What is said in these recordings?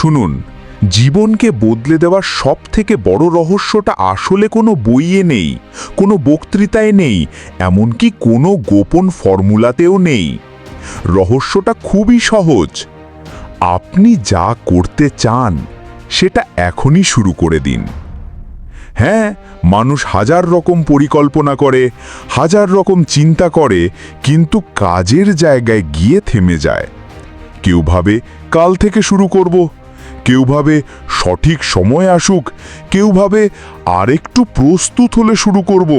শুনুন, জীবনকে বদলে দেওয়ার সব থেকে বড় রহস্যটা আসলে কোনো বইয়ে নেই, কোনো বক্তৃতায় নেই, এমনকি কোনো গোপন ফর্মুলাতেও নেই। রহস্যটা খুবই সহজ। আপনি যা করতে চান, সেটা এখনই শুরু করে দিন। হ্যাঁ মানুষ হাজার রকম পরিকল্পনা করে, হাজার রকম চিন্তা করে, কিন্তু কাজের জায়গায় গিয়ে থেমে যায়। কেউ ভাবে, কাল থেকে শুরু করব। কেউ ভাবে সঠিক সময় আসুক, কেউ ভাবে আরেকটু প্রস্তুত হলে শুরু করব।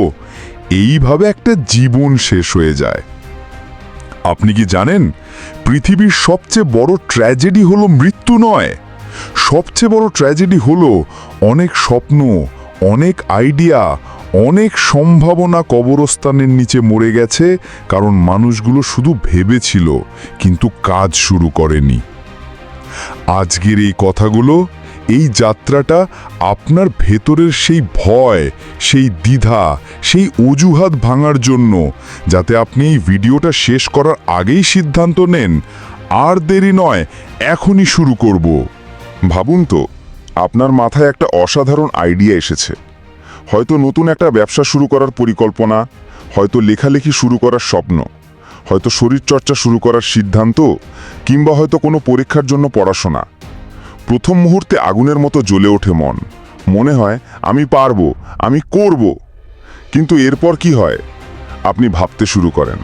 এইভাবে একটা জীবন শেষ হয়ে যায়। আপনি কি জানেন, পৃথিবীর সবচেয়ে বড় ট্র্যাজেডি হলো মৃত্যু নয়। সবচেয়ে বড় ট্র্যাজেডি হলো অনেক স্বপ্ন, অনেক আইডিয়া, অনেক সম্ভাবনা কবরস্থানের নিচে মরে গেছে কারণ মানুষগুলো শুধু ভেবেছিল, কিন্তু কাজ শুরু করেনি। আজকের এই কথাগুলো, এই যাত্রাটা আপনার ভেতরের সেই ভয়, সেই দ্বিধা, সেই অজুহাত ভাঙার জন্য, যাতে আপনি এই ভিডিওটা শেষ করার আগেই সিদ্ধান্ত নেন। আর দেরি নয়, এখনই শুরু করব। ভাবুন তো, আপনার মাথায় একটা অসাধারণ আইডিয়া এসেছে। হয়তো নতুন একটা ব্যবসা শুরু করার পরিকল্পনা, হয়তো লেখালেখি শুরু করার স্বপ্ন। হয়তো শরীরচর্চা শুরু করার সিদ্ধান্ত কিংবা হয়তো কোনো পরীক্ষার জন্য পড়াশোনা। প্রথম মুহূর্তে আগুনের মতো জ্বলে ওঠে মন। মনে হয়, আমি পারব, আমি করব। কিন্তু এরপর কি হয়? আপনি ভাবতে শুরু করেন।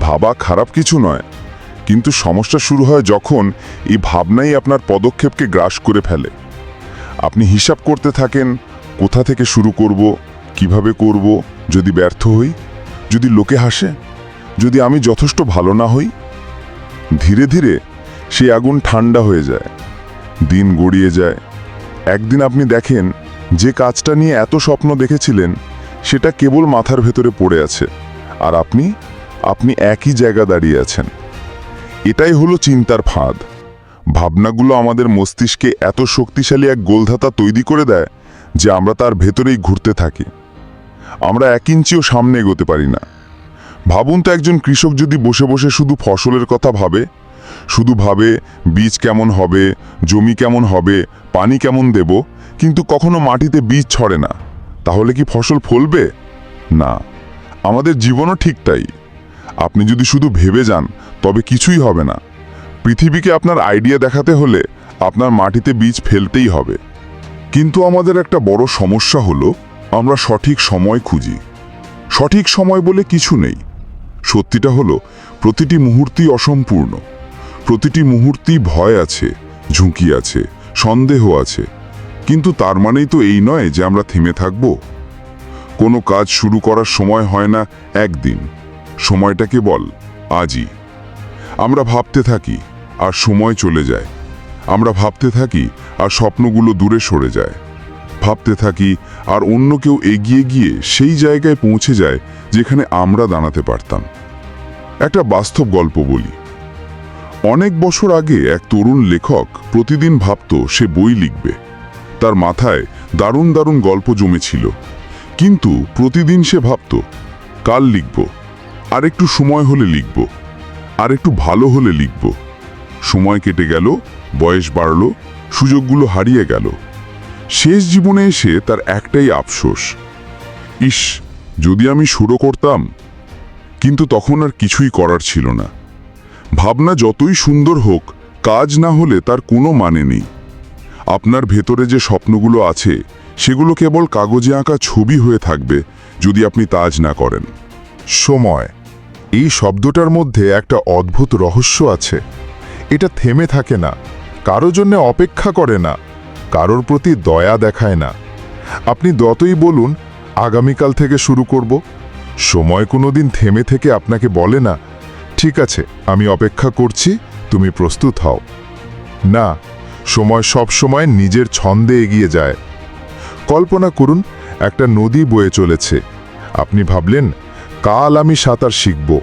ভাবা খারাপ কিছু নয়। কিন্তু সমস্যা শুরু হয় যখন এই ভাবনাই আপনার পদক্ষেপকে গ্রাস করে ফেলে। আপনি হিসাব করতে থাকেন, কোথা থেকে শুরু করব, কীভাবে করব, যদি ব্যর্থ হই, যদি লোকে হাসে? যদি আমি যথেষ্ট ভালো না হই, ধীরে ধীরে সেই আগুন ঠান্ডা হয়ে যায়, দিন গড়িয়ে যায়। একদিন আপনি দেখেন, যে কাজটা নিয়ে এত স্বপ্ন দেখেছিলেন, সেটা কেবল মাথার ভেতরে পড়ে আছে, আর আপনি আপনি একই জায়গা দাঁড়িয়ে আছেন। এটাই হলো চিন্তার ফাঁদ। ভাবনাগুলো আমাদের মস্তিষ্কে এত শক্তিশালী এক গোলধাতা তৈরি করে দেয়, যে আমরা তার ভেতরেই ঘুরতে থাকি। আমরা এক ইঞ্চিও সামনে এগোতে পারি না। ভাবুন তো একজন কৃষক যদি বসে বসে শুধু ফসলের কথা ভাবে, শুধু ভাবে বীজ কেমন হবে, জমি কেমন হবে, পানি কেমন দেব, কিন্তু কখনো মাটিতে বীজ ছড়ে না, তাহলে কি ফসল ফলবে? না, আমাদের জীবনও ঠিক তাই। আপনি যদি শুধু ভেবে যান, তবে কিছুই হবে না। পৃথিবীকে আপনার আইডিয়া দেখাতে হলে আপনার মাটিতে বীজ ফেলতেই হবে। কিন্তু আমাদের একটা বড় সমস্যা হলো, আমরা সঠিক সময় খুঁজি। সঠিক সময় বলে কিছু নেই। সত্যিটা হলো, প্রতিটি মুহূর্তই অসম্পূর্ণ। প্রতিটি মুহূর্তেই ভয় আছে, ঝুঁকি আছে, সন্দেহ আছে। কিন্তু তার মানেই তো এই নয় যে আমরা থেমে থাকব। কোনো কাজ শুরু করার সময় হয় না একদিন। সময়টাকে বল, আজই। আমরা ভাবতে থাকি, আর সময় চলে যায়। আমরা ভাবতে থাকি, আর স্বপ্নগুলো দূরে সরে যায়। ভাবতে থাকি আর অন্য কেউ এগিয়ে গিয়ে সেই জায়গায় পৌঁছে যায় যেখানে আমরা দাঁড়াতে পারতাম। একটা বাস্তব গল্প বলি। অনেক বছর আগে এক তরুণ লেখক প্রতিদিন ভাবত সে বই লিখবে। তার মাথায় দারুণ দারুণ গল্প জমেছিল। কিন্তু প্রতিদিন সে ভাবত, কাল লিখব, আর একটু সময় হলে লিখব, আর একটু ভালো হলে লিখব। সময় কেটে গেল, বয়স বাড়ল, সুযোগগুলো হারিয়ে গেল। শেষ জীবনে এসে তার একটাই আফসোস। ইস, যদি আমি শুরু করতাম, কিন্তু তখন আর কিছুই করার ছিল না। ভাবনা যতই সুন্দর হোক, কাজ না হলে তার কোনো মানে নেই। আপনার ভেতরে যে স্বপ্নগুলো আছে, সেগুলো কেবল কাগজে আঁকা ছবি হয়ে থাকবে যদি আপনি তাজ না করেন। সময়। এই শব্দটার মধ্যে একটা অদ্ভুত রহস্য আছে। এটা থেমে থাকে না। কারও জন্য অপেক্ষা করে না। কারোর প্রতি দয়া দেখায় না। আপনি যতই বলুন, আগামীকাল থেকে শুরু করব। সময় কোনো দিন থেমে থেকে আপনাকে বলে না, ঠিক আছে, আমি অপেক্ষা করছি, তুমি প্রস্তুত হও। না, সময় সব সময় নিজের ছন্দে এগিয়ে যায়। কল্পনা করুন, একটা নদী বয়ে চলেছে। আপনি ভাবলেন, কাল আমি সাঁতার শিখব,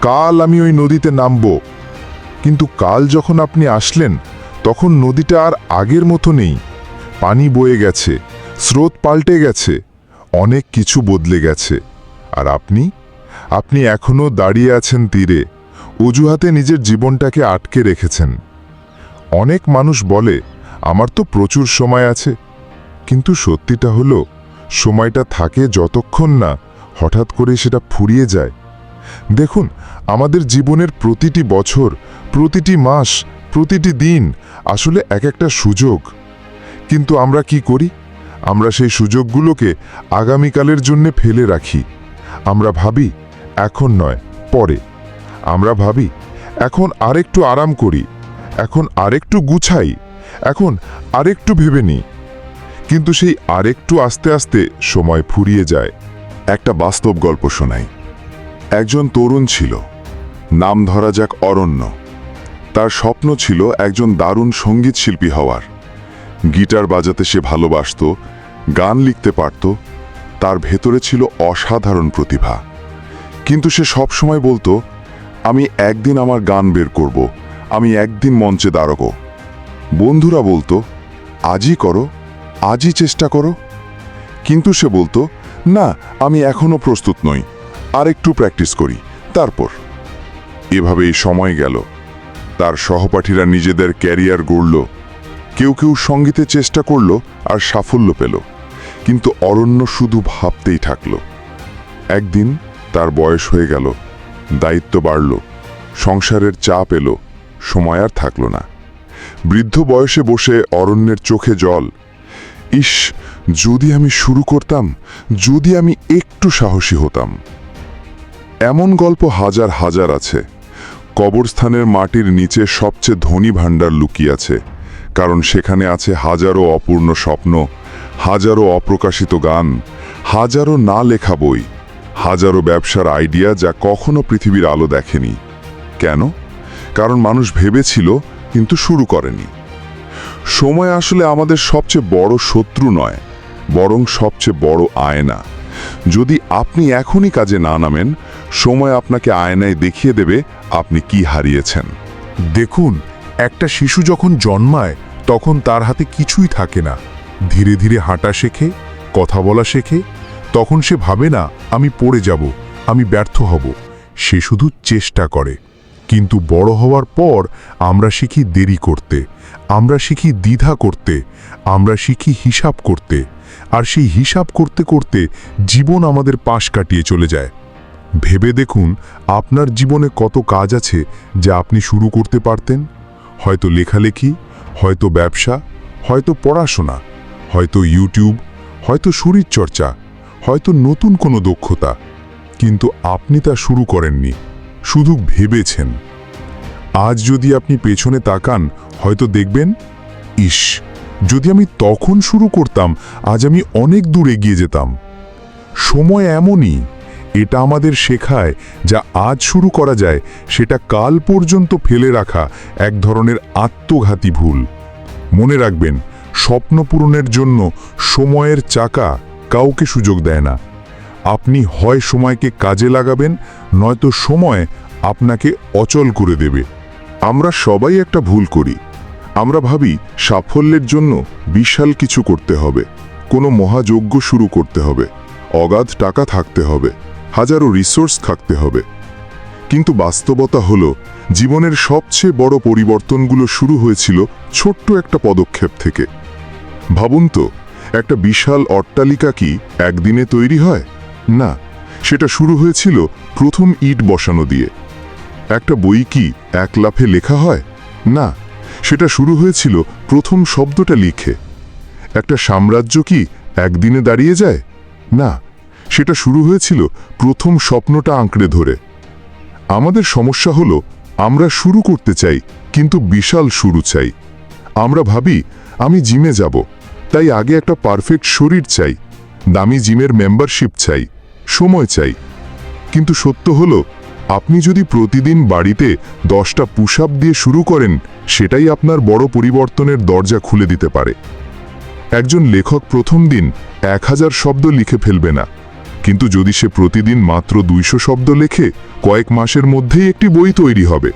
কাল আমি ওই নদীতে নামব। কিন্তু কাল যখন আপনি আসলেন তখন নদীটা আর আগের মতো নেই। পানি বয়ে গেছে, স্রোত পাল্টে গেছে, অনেক কিছু বদলে গেছে। আর আপনি? আপনি এখনও দাঁড়িয়ে আছেন তীরে, অজুহাতে নিজের জীবনটাকে আটকে রেখেছেন। অনেক মানুষ বলে, আমার তো প্রচুর সময় আছে। কিন্তু সত্যিটা হলো, সময়টা থাকে যতক্ষণ না হঠাৎ করে সেটা ফুরিয়ে যায়। দেখুন, আমাদের জীবনের প্রতিটি বছর, প্রতিটি মাস প্রতিটি দিন আসলে এক একটা সুযোগ। কিন্তু আমরা কি করি? আমরা সেই সুযোগগুলোকে আগামীকালের জন্য ফেলে রাখি। আমরা ভাবি, এখন নয়, পরে। আমরা ভাবি, এখন আরেকটু আরাম করি, এখন আরেকটু গুছাই, এখন আরেকটু ভেবে নিই। কিন্তু সেই আরেকটু আস্তে আস্তে সময় ফুরিয়ে যায়। একটা বাস্তব গল্প শোনাই। একজন তরুণ ছিল। নাম ধরা যাক অরণ্য। তার স্বপ্ন ছিল একজন দারুণ সংগীত শিল্পী হওয়ার। গিটার বাজাতে সে ভালোবাসত, গান লিখতে পারত, তার ভেতরে ছিল অসাধারণ প্রতিভা। কিন্তু সে সবসময় বলতো, আমি একদিন আমার গান বের করব, আমি একদিন মঞ্চে দাঁড়াবো। বন্ধুরা বলতো, আজই করো, আজই চেষ্টা করো। কিন্তু সে বলতো, না, আমি এখনও প্রস্তুত নই আর একটু প্র্যাকটিস করি, তারপর। এভাবেই সময় গেল। তার সহপাঠীরা নিজেদের ক্যারিয়ার গড়ল। কেউ কেউ সঙ্গীতে চেষ্টা করল আর সাফল্য পেল। কিন্তু অরণ্য শুধু ভাবতেই থাকল। একদিন তার বয়স হয়ে গেল, দায়িত্ব বাড়ল, সংসারের চাপ এলো, সময় আর থাকল না। বৃদ্ধ বয়সে বসে অরণ্যের চোখে জল, ইস, যদি আমি শুরু করতাম, যদি আমি একটু সাহসী হতাম। এমন গল্প হাজার হাজার আছে। কবরস্থানের মাটির নিচে সবচেয়ে ধনী ভাণ্ডার লুকিয়ে আছে কারণ সেখানে আছে হাজারো অপূর্ণ স্বপ্ন, হাজারো অপ্রকাশিত গান, হাজারো না লেখা বই, হাজারো ব্যবসার আইডিয়া যা কখনো পৃথিবীর আলো দেখেনি। কেন? কারণ মানুষ ভেবেছিল, কিন্তু শুরু করেনি। সময় আসলে আমাদের সবচেয়ে বড় শত্রু নয়, বরং সবচেয়ে বড় আয়না। যদি আপনি এখনই কাজে না নামেন সময় আপনাকে আয়নায় দেখিয়ে দেবে আপনি কি হারিয়েছেন। দেখুন, একটা শিশু যখন জন্মায়, তখন তার হাতে কিছুই থাকে না। ধীরে ধীরে হাঁটা শেখে, কথা বলা শেখে, তখন সে ভাবে না, আমি পড়ে যাব, আমি ব্যর্থ হব। সে শুধু চেষ্টা করে। কিন্তু বড় হওয়ার পর আমরা শিখি দেরি করতে, আমরা শিখি দ্বিধা করতে, আমরা শিখি হিসাব করতে। আর সেই হিসাব করতে করতে জীবন আমাদের পাশ কাটিয়ে চলে যায়। ভেবে দেখুন আপনার জীবনে কত কাজ আছে যা আপনি শুরু করতে পারতেন। হয়তো লেখালেখি, হয়তো ব্যবসা, হয়তো পড়াশোনা, হয়তো ইউটিউব, হয়তো শরীরচর্চা হয়তো নতুন কোনো দক্ষতা। কিন্তু আপনি তা শুরু করেননি, শুধু ভেবেছেন। আজ যদি আপনি পেছনে তাকান, হয়তো দেখবেন, ইস, যদি আমি তখন শুরু করতাম, আজ আমি অনেক দূর এগিয়ে যেতাম। সময় এমনই। এটা আমাদের শেখায় যা আজ শুরু করা যায়, সেটা কাল পর্যন্ত ফেলে রাখা এক ধরনের আত্মঘাতী ভুল। মনে রাখবেন, স্বপ্ন পূরণের জন্য সময়ের চাকা কাউকে সুযোগ দেয় না। আপনি হয় সময়কে কাজে লাগাবেন, নয়তো সময় আপনাকে অচল করে দেবে। আমরা সবাই একটা ভুল করি। আমরা ভাবি, সাফল্যের জন্য বিশাল কিছু করতে হবে। কোনো মহাযজ্ঞ শুরু করতে হবে। অগাধ টাকা থাকতে হবে। হাজারো রিসোর্স থাকতে হবে। কিন্তু বাস্তবতা হলো, জীবনের সবচেয়ে বড় পরিবর্তনগুলো শুরু হয়েছিল ছোট্ট একটা পদক্ষেপ থেকে। ভাবুন তো, একটা বিশাল অট্টালিকা কি একদিনে তৈরি হয়? না, সেটা শুরু হয়েছিল প্রথম ইট বসানো দিয়ে। একটা বই কি এক লাফে লেখা হয়? না, সেটা শুরু হয়েছিল প্রথম শব্দটা লিখে। একটা সাম্রাজ্য কি একদিনে দাঁড়িয়ে যায়? না সেটা শুরু হয়েছিল প্রথম স্বপ্নটা আঁকড়ে ধরে। আমাদের সমস্যা হলো, আমরা শুরু করতে চাই, কিন্তু বিশাল শুরু চাই। আমরা ভাবি, আমি জিমে যাব, তাই আগে একটা পারফেক্ট শরীর চাই, দামি জিমের মেম্বারশিপ চাই, সময় চাই। কিন্তু সত্য হলো, আপনি যদি প্রতিদিন বাড়িতে দশটা পুশ দিয়ে শুরু করেন, সেটাই আপনার বড় পরিবর্তনের দরজা খুলে দিতে পারে। একজন লেখক প্রথম দিন এক হাজার শব্দ লিখে ফেলবে না। কিন্তু যদি সে প্রতিদিন মাত্র দুইশো শব্দ লেখে, কয়েক মাসের মধ্যেই একটি বই তৈরি হবে।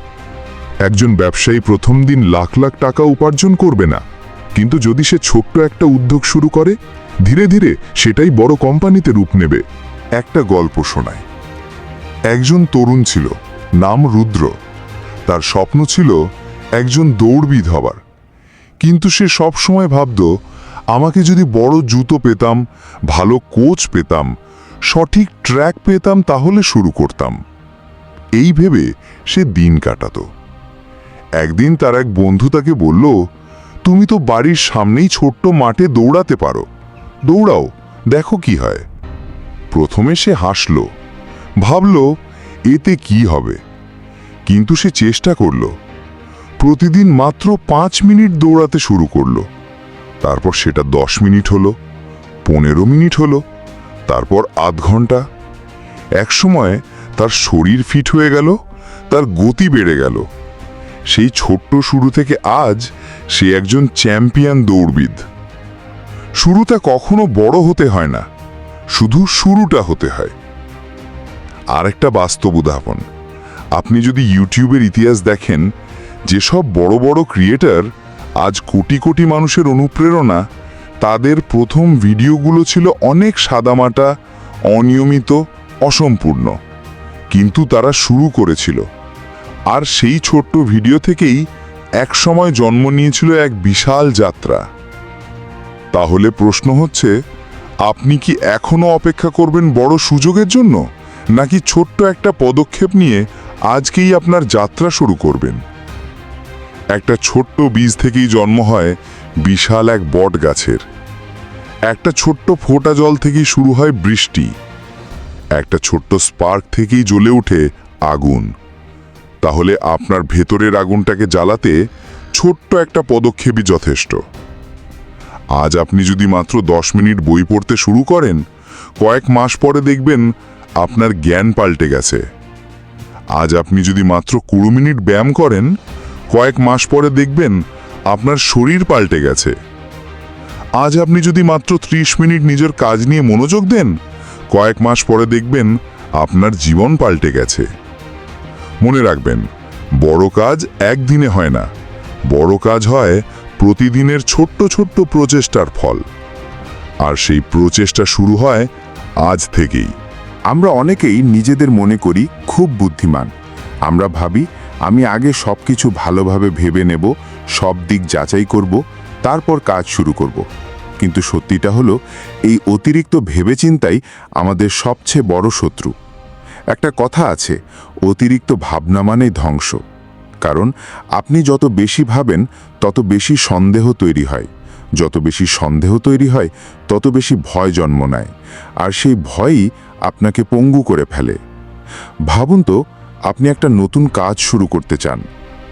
একজন ব্যবসায়ী প্রথম দিন লাখ লাখ টাকা উপার্জন করবে না। কিন্তু যদি সে ছোট্ট একটা উদ্যোগ শুরু করে, ধীরে ধীরে সেটাই বড় কোম্পানিতে রূপ নেবে। একটা গল্প শোনায় একজন তরুণ ছিল, নাম রুদ্র। তার স্বপ্ন ছিল একজন দৌড়বিদ হবার। কিন্তু সে সব সময় ভাবত, আমাকে যদি বড় জুতো পেতাম, ভালো কোচ পেতাম সঠিক ট্র্যাক পেতাম তাহলে শুরু করতাম। এই ভেবে সে দিন কাটাত। একদিন তার এক বন্ধু তাকে বলল, তুমি তো বাড়ির সামনেই ছোট্ট মাঠে দৌড়াতে পারো। দৌড়াও, দেখো কি হয়। প্রথমে সে হাসল, ভাবল, এতে কি হবে? কিন্তু সে চেষ্টা করল। প্রতিদিন মাত্র পাঁচ মিনিট দৌড়াতে শুরু করল। তারপর সেটা দশ মিনিট হলো, পনেরো মিনিট হলো তারপর আধ ঘণ্টা। একসময় তার শরীর ফিট হয়ে গেল, তার গতি বেড়ে গেল। সেই ছোট্ট শুরু থেকে আজ সে একজন চ্যাম্পিয়ন দৌড়বিদ। শুরুটা কখনো বড় হতে হয় না, শুধু শুরুটা হতে হয়। আরেকটা বাস্তব উদাহরণ, আপনি যদি ইউটিউবের ইতিহাস দেখেন, যেসব বড় বড় ক্রিয়েটার আজ কোটি কোটি মানুষের অনুপ্রেরণা তাদের প্রথম ভিডিওগুলো ছিল অনেক সাদামাটা, অনিয়মিত, অসম্পূর্ণ। কিন্তু তারা শুরু করেছিল। আর সেই ছোট্ট ভিডিও থেকেই একসময় জন্ম নিয়েছিল এক বিশাল যাত্রা। তাহলে প্রশ্ন হচ্ছে, আপনি কি এখনও অপেক্ষা করবেন বড় সুযোগের জন্য? নাকি ছোট্ট একটা পদক্ষেপ নিয়ে আজকেই আপনার যাত্রা শুরু করবেন? একটা ছোট্ট বীজ থেকেই জন্ম হয় বিশাল এক বট গাছের একটা ছোট্ট ফোঁটা জল থেকেই শুরু হয় বৃষ্টি। একটা ছোট্ট স্পার্ক থেকেই জ্বলে ওঠে আগুন। তাহলে আপনার ভেতরের আগুনটাকে জ্বালাতে ছোট্ট একটা পদক্ষেপই যথেষ্ট। আজ আপনি যদি মাত্র দশ মিনিট বই পড়তে শুরু করেন, কয়েক মাস পরে দেখবেন আপনার জ্ঞান পাল্টে গেছে। আজ আপনি যদি মাত্র কুড়ি মিনিট ব্যায়াম করেন, কয়েক মাস পরে দেখবেন আপনার শরীর পাল্টে গেছে। আজ আপনি যদি মাত্র ত্রিশ মিনিট নিজের কাজ নিয়ে মনোযোগ দেন, কয়েক মাস পরে দেখবেন আপনার জীবন পাল্টে গেছে। মনে রাখবেন, বড় কাজ একদিনে হয় না। বড় কাজ হয় প্রতিদিনের ছোট্ট ছোট্ট প্রচেষ্টার ফল। আর সেই প্রচেষ্টা শুরু হয় আজ থেকেই। আমরা অনেকেই নিজেদের মনে করি খুব বুদ্ধিমান। আমরা ভাবি, আমি আগে সব কিছু ভালোভাবে ভেবে নেব, সব দিক যাচাই করব তারপর কাজ শুরু করব। কিন্তু সত্যিটা হলো, এই অতিরিক্ত ভেবেচিন্তাই আমাদের সবচেয়ে বড় শত্রু। একটা কথা আছে, অতিরিক্ত ভাবনা মানেই ধ্বংস। কারণ আপনি যত বেশি ভাবেন, তত বেশি সন্দেহ তৈরি হয়। যত বেশি সন্দেহ তৈরি হয়, তত বেশি ভয় জন্ম নেয়। আর সেই ভয়ই আপনাকে পঙ্গু করে ফেলে। ভাবুন তো, আপনি একটা নতুন কাজ শুরু করতে চান।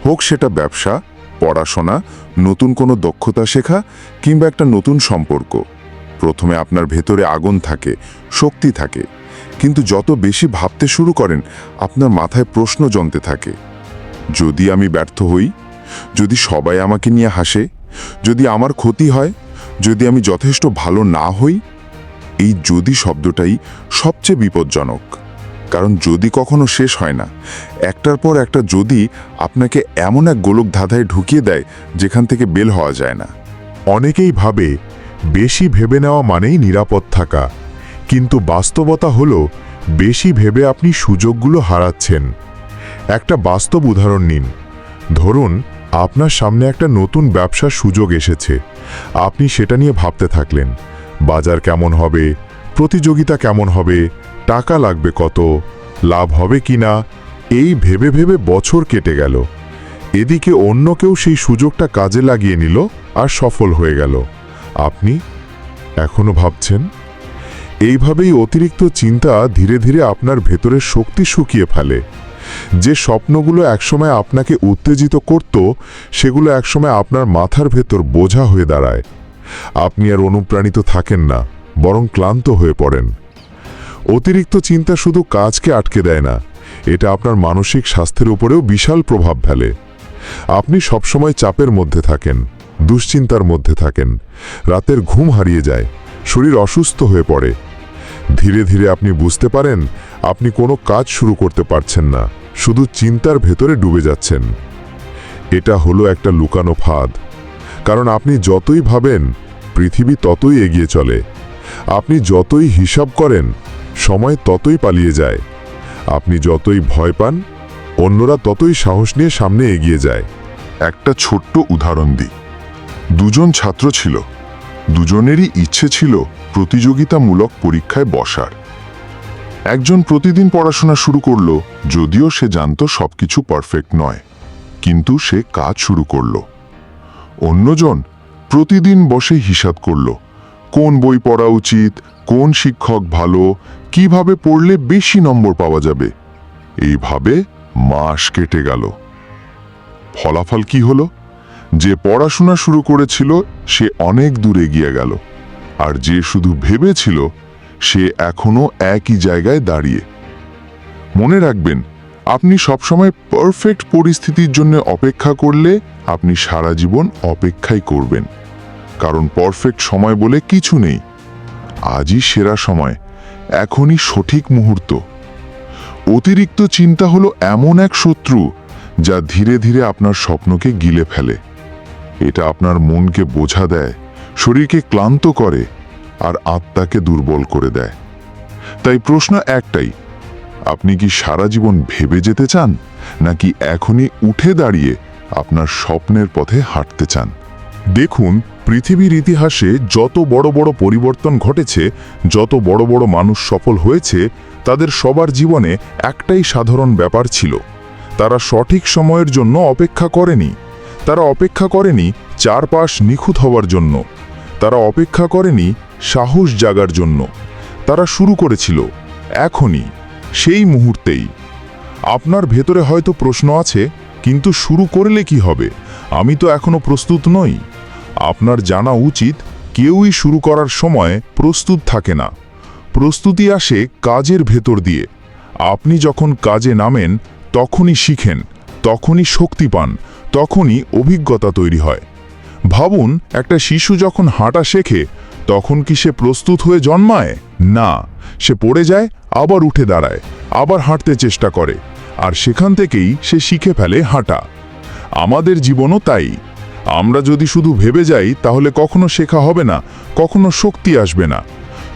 হোক সেটা ব্যবসা পড়াশোনা, নতুন কোনো দক্ষতা শেখা কিংবা একটা নতুন সম্পর্ক। প্রথমে আপনার ভেতরে আগুন থাকে, শক্তি থাকে, কিন্তু যত বেশি ভাবতে শুরু করেন, আপনার মাথায় প্রশ্ন জমতে থাকে। যদি আমি ব্যর্থ হই? যদি সবাই আমাকে নিয়ে হাসে? যদি আমার ক্ষতি হয়? যদি আমি যথেষ্ট ভালো না হই? এই যদি শব্দটাই সবচেয়ে বিপজ্জনক। কারণ যদি কখনো শেষ হয় না, একটার পর একটা যদি আপনাকে এমন এক গোলক ধাঁধায় ঢুকিয়ে দেয় যেখান থেকে বেল হওয়া যায় না। অনেকেই ভাবে, বেশি ভেবে নেওয়া মানেই নিরাপদ থাকা। কিন্তু বাস্তবতা হলো, বেশি ভেবে আপনি সুযোগগুলো হারাচ্ছেন। একটা বাস্তব উদাহরণ নিন। ধরুন, আপনার সামনে একটা নতুন ব্যবসার সুযোগ এসেছে। আপনি সেটা নিয়ে ভাবতে থাকলেন, বাজার কেমন হবে, প্রতিযোগিতা কেমন হবে টাকা লাগবে কত, লাভ হবে কি না এই ভেবে ভেবে বছর কেটে গেল। এদিকে অন্য কেউ সেই সুযোগটা কাজে লাগিয়ে নিল আর সফল হয়ে গেল। আপনি এখনও ভাবছেন? এইভাবেই অতিরিক্ত চিন্তা ধীরে ধীরে আপনার ভেতরের শক্তি শুকিয়ে ফেলে। যে স্বপ্নগুলো একসময় আপনাকে উত্তেজিত করত, সেগুলো একসময় আপনার মাথার ভেতর বোঝা হয়ে দাঁড়ায়। আপনি আর অনুপ্রাণিত থাকেন না, বরং ক্লান্ত হয়ে পড়েন। অতিরিক্ত চিন্তা শুধু কাজকে আটকে দেয় না, এটা আপনার মানসিক স্বাস্থ্যের উপরেও বিশাল প্রভাব ফেলে। আপনি সবসময় চাপের মধ্যে থাকেন, দুশ্চিন্তার মধ্যে থাকেন, রাতের ঘুম হারিয়ে যায়, শরীর অসুস্থ হয়ে পড়ে। ধীরে ধীরে আপনি বুঝতে পারেন, আপনি কোনো কাজ শুরু করতে পারছেন না, শুধু চিন্তার ভেতরে ডুবে যাচ্ছেন। এটা হলো একটা লুকানো ফাঁদ। কারণ আপনি যতই ভাবেন, পৃথিবী ততই এগিয়ে চলে। আপনি যতই হিসাব করেন সময় ততই পালিয়ে যায়। আপনি যতই ভয় পান, অন্যরা ততই সাহস নিয়ে সামনে এগিয়ে যায়। একটা ছোট্ট উদাহরণ দিই। দুজন ছাত্র ছিল। দুজনেরই ইচ্ছে ছিল প্রতিযোগিতামূলক পরীক্ষায় বসার। একজন প্রতিদিন পড়াশোনা শুরু করল, যদিও সে জানতো সবকিছু পারফেক্ট নয়। কিন্তু সে কাজ শুরু করল। অন্যজন প্রতিদিন বসে হিসাব করল। কোন বই পড়া উচিত, কোন শিক্ষক ভালো, কীভাবে পড়লে বেশি নম্বর পাওয়া যাবে? এইভাবে মাস কেটে গেল। ফলাফল কি হলো? যে পড়াশোনা শুরু করেছিল, সে অনেক দূরে গিয়ে গেল। আর যে শুধু ভেবেছিল, সে এখনও একই জায়গায় দাঁড়িয়ে। মনে রাখবেন, আপনি সবসময় পারফেক্ট পরিস্থিতির জন্য অপেক্ষা করলে আপনি সারা জীবন অপেক্ষাই করবেন। কারণ পারফেক্ট সময় বলে কিছু নেই। আজই সেরা সময়। এখনই সঠিক মুহূর্ত। অতিরিক্ত চিন্তা হলো এমন এক শত্রু যা ধীরে ধীরে আপনার স্বপ্নকে গিলে ফেলে। এটা আপনার মনকে বোঝা দেয়, শরীরকে ক্লান্ত করে, আর আত্মাকে দুর্বল করে দেয়। তাই প্রশ্ন একটাই, আপনি কি সারা জীবন ভেবে যেতে চান, নাকি এখনই উঠে দাঁড়িয়ে আপনার স্বপ্নের পথে হাঁটতে চান? দেখুন পৃথিবীর ইতিহাসে যত বড় বড় পরিবর্তন ঘটেছে, যত বড় বড় মানুষ সফল হয়েছে, তাদের সবার জীবনে একটাই সাধারণ ব্যাপার ছিল। তারা সঠিক সময়ের জন্য অপেক্ষা করেনি। তারা অপেক্ষা করেনি চারপাশ নিখুঁত হওয়ার জন্য। তারা অপেক্ষা করেনি সাহস জাগার জন্য। তারা শুরু করেছিল এখনই, সেই মুহূর্তেই। আপনার ভেতরে হয়তো প্রশ্ন আছে, কিন্তু শুরু করলে কি হবে? আমি তো এখনও প্রস্তুত নই। আপনার জানা উচিত কেউই শুরু করার সময় প্রস্তুত থাকে না। প্রস্তুতি আসে কাজের ভেতর দিয়ে। আপনি যখন কাজে নামেন, তখনই শিখেন, তখনই শক্তি পান, তখনই অভিজ্ঞতা তৈরি হয়। ভাবুন, একটা শিশু যখন হাঁটা শেখে, তখন কি সে প্রস্তুত হয়ে জন্মায়? না, সে পড়ে যায়, আবার উঠে দাঁড়ায়, আবার হাঁটতে চেষ্টা করে, আর সেখান থেকেই সে শিখে ফেলে হাঁটা। আমাদের জীবনও তাই। আমরা যদি শুধু ভেবে যাই, তাহলে কখনো শেখা হবে না, কখনো শক্তি আসবে না।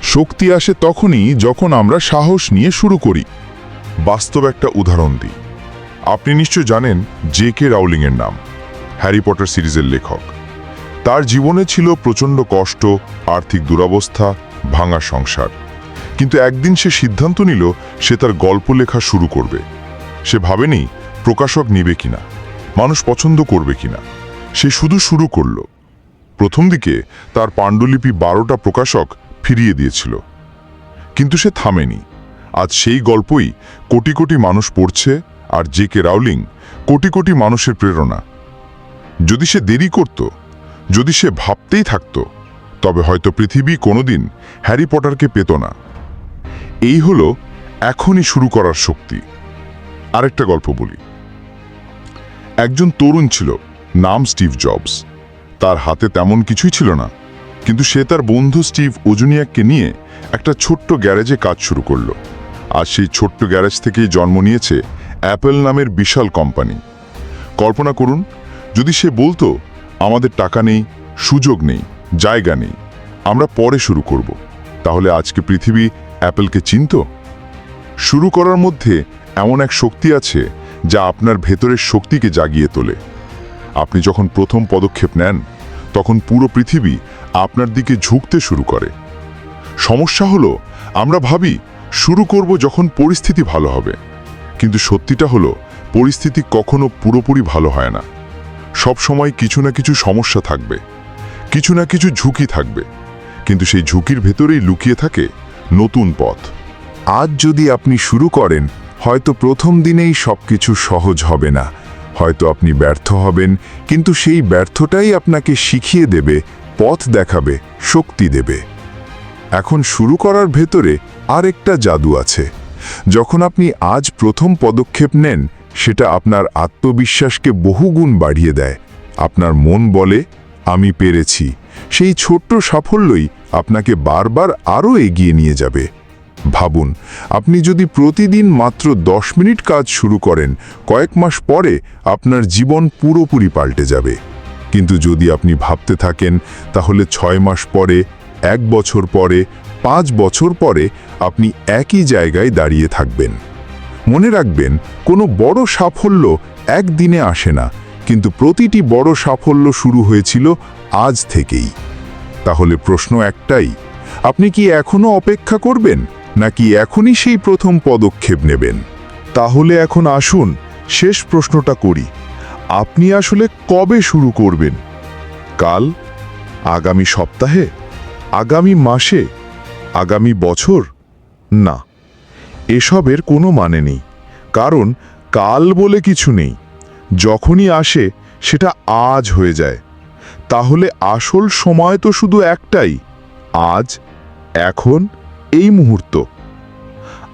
শক্তি আসে তখনই যখন আমরা সাহস নিয়ে শুরু করি। বাস্তব একটা উদাহরণ দিই। আপনি নিশ্চয় জানেন জে কে রাউলিংয়ের নাম হ্যারি পটার সিরিজের লেখক। তার জীবনে ছিল প্রচণ্ড কষ্ট, আর্থিক দুরবস্থা, ভাঙা সংসার। কিন্তু একদিন সে সিদ্ধান্ত নিল, সে তার গল্প লেখা শুরু করবে। সে ভাবেনি, প্রকাশক নিবে কিনা, মানুষ পছন্দ করবে কিনা। সে শুধু শুরু করল। প্রথম দিকে তার পাণ্ডুলিপি বারোটা প্রকাশক ফিরিয়ে দিয়েছিল। কিন্তু সে থামেনি। আজ সেই গল্পই কোটি কোটি মানুষ পড়ছে আর J K Rowling crore crore মানুষের প্রেরণা। যদি সে দেরি করত, যদি সে ভাবতেই থাকত, তবে হয়তো পৃথিবী কোনোদিন হ্যারি পটারকে পেত না। এই হলো এখনই শুরু করার শক্তি। আরেকটা গল্প বলি। একজন তরুণ ছিল নাম স্টিভ জবস। তার হাতে তেমন কিছুই ছিল না, কিন্তু সে তার বন্ধু স্টিভ ওজুনিয়াককে নিয়ে একটা ছোট্ট গ্যারেজে কাজ শুরু করল। আর সেই ছোট্ট গ্যারেজ থেকেই জন্ম নিয়েছে অ্যাপেল নামের বিশাল কোম্পানি। কল্পনা করুন, যদি সে বলতো, আমাদের টাকা নেই, সুযোগ নেই, জায়গা নেই, আমরা পরে শুরু করব। তাহলে আজকে পৃথিবী অ্যাপেলকে চিনত? শুরু করার মধ্যে এমন এক শক্তি আছে যা আপনার ভেতরের শক্তিকে জাগিয়ে তোলে। আপনি যখন প্রথম পদক্ষেপ নেন, তখন পুরো পৃথিবী আপনার দিকে ঝুঁকতে শুরু করে। সমস্যা হলো, আমরা ভাবি শুরু করব যখন পরিস্থিতি ভালো হবে। কিন্তু সত্যিটা হলো, পরিস্থিতি কখনো পুরোপুরি ভালো হয় না। সব সময় কিছু না কিছু সমস্যা থাকবে, কিছু না কিছু ঝুঁকি থাকবে। কিন্তু সেই ঝুঁকির ভেতরেই লুকিয়ে থাকে নতুন পথ। আজ যদি আপনি শুরু করেন, হয়তো প্রথম দিনেই সবকিছু সহজ হবে না। হয়তো আপনি ব্যর্থ হবেন, কিন্তু সেই ব্যর্থটাই আপনাকে শিখিয়ে দেবে, পথ দেখাবে, শক্তি দেবে। এখন শুরু করার ভেতরে আরেকটা জাদু আছে। যখন আপনি আজ প্রথম পদক্ষেপ নেন, সেটা আপনার আত্মবিশ্বাসকে বহুগুণ বাড়িয়ে দেয়। আপনার মন বলে, আমি পেরেছি। সেই ছোট্ট সাফল্যই আপনাকে বারবার আরও এগিয়ে নিয়ে যাবে। ভাবুন, আপনি যদি প্রতিদিন মাত্র দশ মিনিট কাজ শুরু করেন, কয়েক মাস পরে আপনার জীবন পুরোপুরি পাল্টে যাবে। কিন্তু যদি আপনি ভাবতে থাকেন, তাহলে ছয় মাস পরে, এক বছর পরে, পাঁচ বছর পরে আপনি একই জায়গায় দাঁড়িয়ে থাকবেন। মনে রাখবেন, কোনো বড় সাফল্য একদিনে আসে না, কিন্তু প্রতিটি বড় সাফল্য শুরু হয়েছিল আজ থেকেই। তাহলে প্রশ্ন একটাই, আপনি কি এখনও অপেক্ষা করবেন? নাকি এখনই সেই প্রথম পদক্ষেপ নেবেন? তাহলে এখন আসুন, শেষ প্রশ্নটা করি। আপনি আসলে কবে শুরু করবেন? কাল? আগামী সপ্তাহে? আগামী মাসে? আগামী বছর? না, এসবের কোনো মানে নেই। কারণ কাল বলে কিছু নেই। যখনই আসে, সেটা আজ হয়ে যায়। তাহলে আসল সময় তো শুধু একটাই। আজ? এখন? এই মুহূর্ত।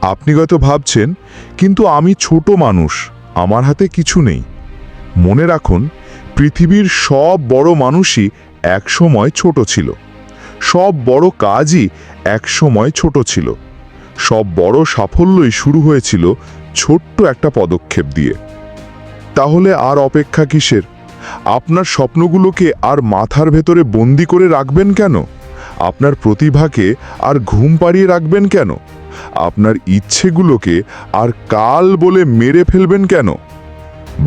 আপনি হয়তো ভাবছেন, কিন্তু আমি ছোট মানুষ, আমার হাতে কিছু নেই। মনে রাখুন, পৃথিবীর সব বড় মানুষই একসময় ছোট ছিল। সব বড় কাজই একসময় ছোট ছিল। সব বড় সাফল্যই শুরু হয়েছিল ছোট্ট একটা পদক্ষেপ দিয়ে। তাহলে আর অপেক্ষা কিসের? আপনার স্বপ্নগুলোকে আর মাথার ভেতরে বন্দি করে রাখবেন কেন? আপনার প্রতিভাকে আর ঘুম পাড়িয়ে রাখবেন কেন? আপনার ইচ্ছেগুলোকে আর কাল বলে মেরে ফেলবেন কেন?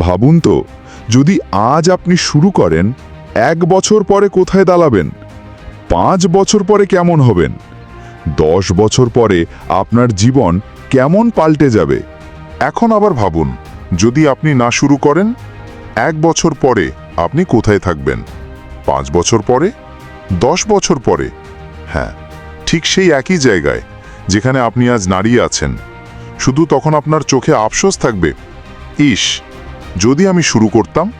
ভাবুন তো, যদি আজ আপনি শুরু করেন, এক বছর পরে কোথায় দাঁড়াবেন? পাঁচ বছর পরে কেমন হবেন? দশ বছর পরে আপনার জীবন কেমন পাল্টে যাবে? এখন আবার ভাবুন, যদি আপনি না শুরু করেন, এক বছর পরে আপনি কোথায় থাকবেন? পাঁচ বছর পরে? দশ বছর পরে? হ্যাঁ ঠিক সেই একই জায়গায়, যেখানে আপনি আজ দাঁড়িয়ে আছেন। শুধু তখন আপনার চোখে আফসোস থাকবে? ইস, যদি আমি শুরু করতাম,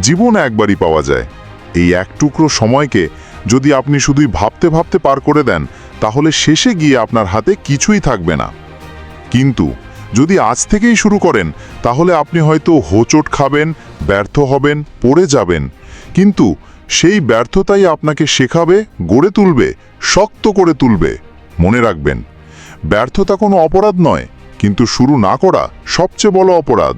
জীবন একবারই পাওয়া যায়। এই এক টুকরো সময়কে যদি আপনি শুধুই ভাবতে ভাবতে পার করে দেন, তাহলে শেষে গিয়ে আপনার হাতে কিছুই থাকবে না। কিন্তু, যদি আজ থেকেই শুরু করেন, তাহলে আপনি হয়তো হোঁচট খাবেন, ব্যর্থ হবেন, পড়ে যাবেন। কিন্তু সেই ব্যর্থতাই আপনাকে শেখাবে, গড়ে তুলবে, শক্ত করে তুলবে। মনে রাখবেন, ব্যর্থতা কোনো অপরাধ নয়, কিন্তু শুরু না করা সবচেয়ে বড় অপরাধ।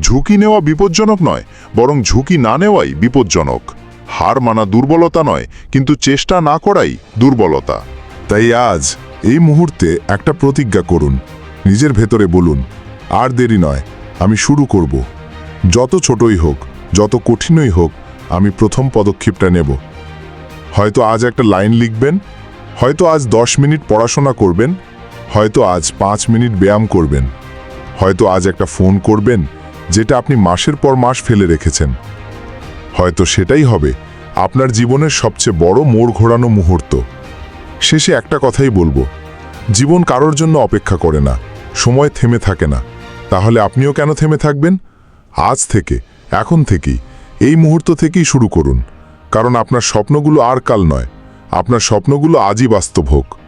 ঝুঁকি নেওয়া বিপজ্জনক নয়, বরং ঝুঁকি না নেওয়াই বিপজ্জনক। হার মানা দুর্বলতা নয়, কিন্তু চেষ্টা না করাই দুর্বলতা। তাই আজ এই মুহূর্তে একটা প্রতিজ্ঞা করুন। নিজের ভেতরে বলুন, আর দেরি নয়, আমি শুরু করব। যত ছোটই হোক, যত কঠিনই হোক আমি প্রথম পদক্ষেপটা নেব। হয়তো আজ একটা লাইন লিখবেন, হয়তো আজ দশ মিনিট পড়াশোনা করবেন, হয়তো আজ পাঁচ মিনিট ব্যায়াম করবেন, হয়তো আজ একটা ফোন করবেন যেটা আপনি মাসের পর মাস ফেলে রেখেছেন। হয়তো সেটাই হবে আপনার জীবনের সবচেয়ে বড় মোড় ঘোরানো মুহূর্ত। শেষে একটা কথাই বলব, জীবন কারোর জন্য অপেক্ষা করে না, সময় থেমে থাকে না। তাহলে আপনিও কেন থেমে থাকবেন? আজ থেকে, এখন থেকেই। এই মুহূর্ত থেকেই শুরু করুন, কারণ আপনার স্বপ্নগুলো আর কাল নয়, আপনার স্বপ্নগুলো আজই বাস্তব হোক।